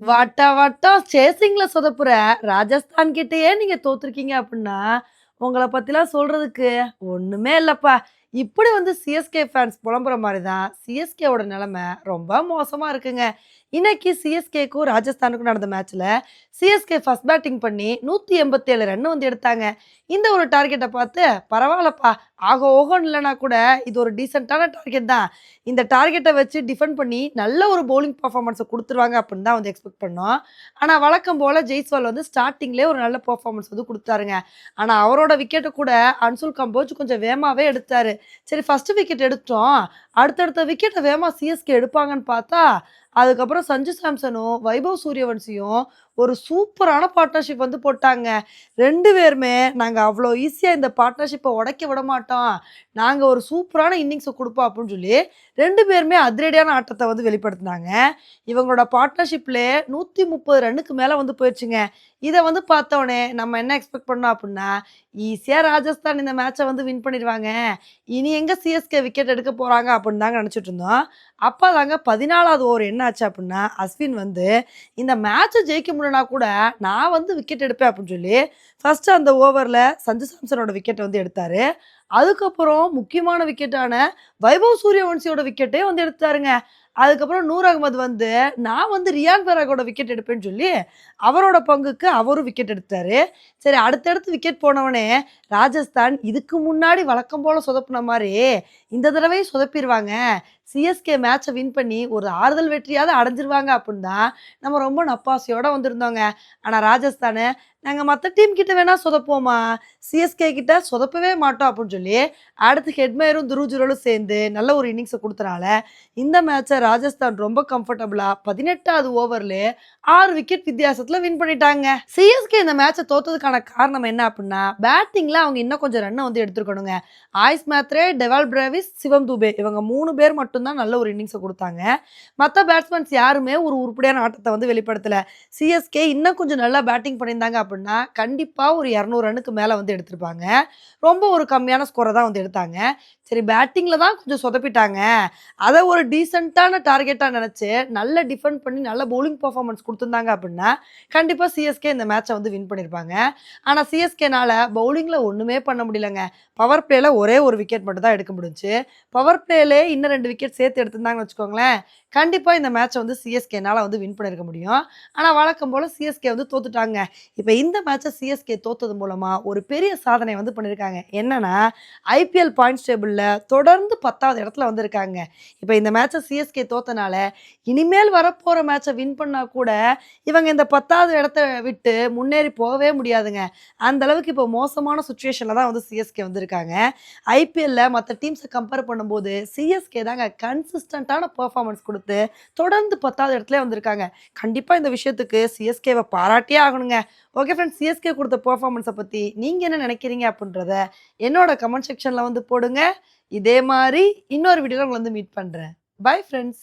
வட்ட வட்டம் சேசிங்ல சொதப்புற ராஜஸ்தான் கிட்டேயே நீங்க தோத்துருக்கீங்க அப்படின்னா உங்களை பத்திலாம் சொல்றதுக்கு ஒண்ணுமே இல்லப்பா. இப்படி வந்து சிஎஸ்கே ஃபேன்ஸ் புலம்புற மாதிரி தான் சிஎஸ்கேவோட நிலமை ரொம்ப மோசமாக இருக்குங்க. இன்னைக்கு சிஎஸ்கேக்கும் ராஜஸ்தானுக்கும் நடந்த மேட்ச்சில் சிஎஸ்கே ஃபர்ஸ்ட் பேட்டிங் பண்ணி நூற்றி எண்பத்தேழு ரன் வந்து எடுத்தாங்க. இந்த ஒரு டார்கெட்டை பார்த்து பரவாயில்லப்பா ஆக ஓகோன்னு இல்லைனா கூட இது ஒரு டீசெண்டான டார்கெட் தான். இந்த டார்கெட்டை வச்சு டிஃபெண்ட் பண்ணி நல்ல ஒரு பவுலிங் பர்ஃபார்மன்ஸை கொடுத்துருவாங்க அப்படின்னு தான் வந்து எக்ஸ்பெக்ட் பண்ணோம். ஆனால் வழக்கம் போல் ஜெய்ஸ்வால் வந்து ஸ்டார்டிங்லேயே ஒரு நல்ல பர்ஃபார்மன்ஸ் வந்து கொடுத்தாருங்க. ஆனால் அவரோட விக்கெட்டை கூட அன்சுல் கம்போஜ் கொஞ்சம் வேகமாகவே எடுத்தார். சரி ஃபர்ஸ்ட் விக்கெட் எடுத்தோம் அடுத்தடுத்த விக்கெட்டை வேகமாக சிஎஸ்கே எடுப்பாங்கன்னு பார்த்தா அதுக்கப்புறம் சஞ்சு சாம்சனும் வைபவ் சூரியவன்சியும் ஒரு சூப்பரான பார்ட்னர்ஷிப் வந்து போட்டாங்க. ரெண்டு பேருமே நாங்கள் அவ்வளோ ஈஸியாக இந்த பார்ட்னர்ஷிப்பை உடைக்க விட மாட்டோம். நாங்கள் ஒரு சூப்பரான இன்னிங்ஸை கொடுப்போம் அப்படின்னு சொல்லி ரெண்டு பேருமே அதிரடியான ஆட்டத்தை வந்து வெளிப்படுத்தினாங்க. இவங்களோட பார்ட்னர்ஷிப்லே நூற்றி முப்பது ரன்னுக்கு மேலே வந்து போயிடுச்சுங்க இதை வந்து பார்த்தோன்னே நம்ம என்ன எக்ஸ்பெக்ட் பண்ணோம் அப்படின்னா ஈஸியாக ராஜஸ்தான் இந்த மேட்சை வந்து வின் பண்ணிடுவாங்க. இனி எங்கே சிஎஸ்கே விக்கெட் எடுக்க போகிறாங்க அப்படின்னு தாங்க நினச்சிட்டு இருந்தோம். அப்போ தாங்க பதினாலாவது ஓவர் என்ன ஆச்சு அப்படின்னா அஸ்வின் வந்து இந்த மேட்சை ஜெயிக்க முடியலனா கூட நான் வந்து விக்கெட் எடுப்பேன் அப்படின்னு சொல்லி ஃபஸ்ட்டு அந்த ஓவரில் சஞ்சு சாம்சனோட விக்கெட்டை வந்து எடுத்தார். அதுக்கப்புறம் முக்கியமான விக்கெட்டான வைபவ் சூரியவன்சியோட விக்கெட்டே வந்து எடுத்தாருங்க. அதுக்கப்புறம் நூர் அகமது வந்து நான் வந்து ரியான் பெராகோட விக்கெட் எடுப்பேன்னு சொல்லி அவரோட பங்குக்கு அவரும் விக்கெட் எடுத்தார். சரி அடுத்தடுத்து விக்கெட் போனவனே ராஜஸ்தான் இதுக்கு முன்னாடி வழக்கம் போல் சொதப்புன மாதிரி இந்த தடவையும் சொதப்பிடுவாங்க சிஎஸ்கே மேட்சை வின் பண்ணி ஒரு ஆறுதல் வெற்றியாவது அடைஞ்சிருவாங்க அப்படின்னு தான் நம்ம ரொம்ப நப்பாசையோடு வந்திருந்தோங்க. ஆனால் ராஜஸ்தானு நாங்கள் மற்ற டீம் கிட்ட வேணால் சொதப்போமா சிஎஸ்கே கிட்ட சொதப்பவே மாட்டோம் அப்படின்னு சொல்லி அடுத்து ஹெட்மேரும் துருஜுரலும் சேர்ந்து நல்ல ஒரு இன்னிங்ஸை கொடுத்தனால இந்த மேட்சை ராஜஸ்தான் ரொம்ப கம்ஃபர்டபுளாக பதினெட்டாவது ஓவரில் ஆறு விக்கெட் வித்தியாசத்தில் வின் பண்ணிட்டாங்க. சிஎஸ்கே இந்த மேட்சை தோத்ததுக்கான காரணம் என்ன அப்படின்னா பேட்டிங்கில் அவங்க இன்னும் கொஞ்சம் ரன்னை வந்து எடுத்துருக்கணுங்க. ஆயுஷ் மேத்ரே டெவால் பிரேவிஸ் சிவம் துபே இவங்க மூணு பேர் மட்டும் மட்டும்தான் நல்ல ஒரு இன்னிங்ஸை கொடுத்தாங்க. மற்ற பேட்ஸ்மேன்ஸ் யாருமே ஒரு உருப்படியான ஆட்டத்தை வந்து வெளிப்படுத்தலை. சிஎஸ்கே இன்னும் கொஞ்சம் நல்லா பேட்டிங் பண்ணியிருந்தாங்க அப்படின்னா கண்டிப்பாக ஒரு இரநூறு ரன்னுக்கு மேலே வந்து எடுத்திருப்பாங்க. ரொம்ப ஒரு கம்மியான ஸ்கோரை தான் வந்து எடுத்தாங்க. சரி பேட்டிங்கில் தான் கொஞ்சம் சொதப்பிட்டாங்க. அதை ஒரு டீசெண்டான டார்கெட்டாக நினச்சி நல்ல டிஃபெண்ட் பண்ணி நல்ல பவுலிங் பர்ஃபார்மன்ஸ் கொடுத்துருந்தாங்க அப்படின்னா கண்டிப்பாக சிஎஸ்கே இந்த மேட்சை வந்து வின் பண்ணியிருப்பாங்க. ஆனால் சிஎஸ்கேனால் பவுலிங்கில் ஒன்றுமே பண்ண முடியலங்க. பவர் பிளேயில் ஒரே ஒரு விக்கெட் மட்டும் தான் எடுக்க முடிஞ்சு. பவர் பிளேலே இன்னும் ரெண்டு விக்கெட் சேர்த்து எடுத்திருந்தாங்கன்னு வச்சுக்கோங்களேன் கண்டிப்பாக இந்த மேட்சை வந்து சிஎஸ்கேனால் வந்து வின் பண்ணியிருக்க முடியும். ஆனால் வழக்கம் போல் சிஎஸ்கே வந்து தோத்துட்டாங்க. இப்போ இந்த மேட்ச்சை சிஎஸ்கே தோத்தது மூலமாக ஒரு பெரிய சாதனை வந்து பண்ணியிருக்காங்க என்னென்னா ஐபிஎல் பாயிண்ட்ஸ் டேபிளில் தொடர்ந்து பத்தாவது இடத்துல வந்திருக்காங்க. இப்போ இந்த மேட்சை சிஎஸ்கே தோத்தனால இனிமேல் வரப்போகிற மேட்சை வின் பண்ணால் கூட இவங்க இந்த பத்தாவது இடத்த விட்டு முன்னேறி போகவே முடியாதுங்க. அந்த அளவுக்கு இப்போ மோசமான சுச்சுவேஷனில் தான் வந்து சிஎஸ்கே வந்திருக்காங்க. ஐபிஎல்ல மற்ற டீம்ஸை கம்பேர் பண்ணும்போது சிஎஸ்கே தாங்க கன்சிஸ்டண்ட்டான பெர்ஃபார்மன்ஸ் கொடுத்து தொடர்ந்து பத்தாவது இடத்துல வந்திருக்காங்க. கண்டிப்பாக இந்த விஷயத்துக்கு சிஎஸ்கேவை பாராட்டியே ஆகணுங்க. ஓகே ஃப்ரெண்ட்ஸ் சிஎஸ்கே கொடுத்த பெர்ஃபார்மன்ஸை பற்றி நீங்கள் என்ன நினைக்கிறீங்க அப்படின்றத என்னோட கமெண்ட் செக்ஷனில் வந்து போடுங்க. இதே மாதிரி இன்னொரு வீடியோவில் உங்களை வந்து மீட் பண்ணுறேன் பை ஃப்ரெண்ட்ஸ்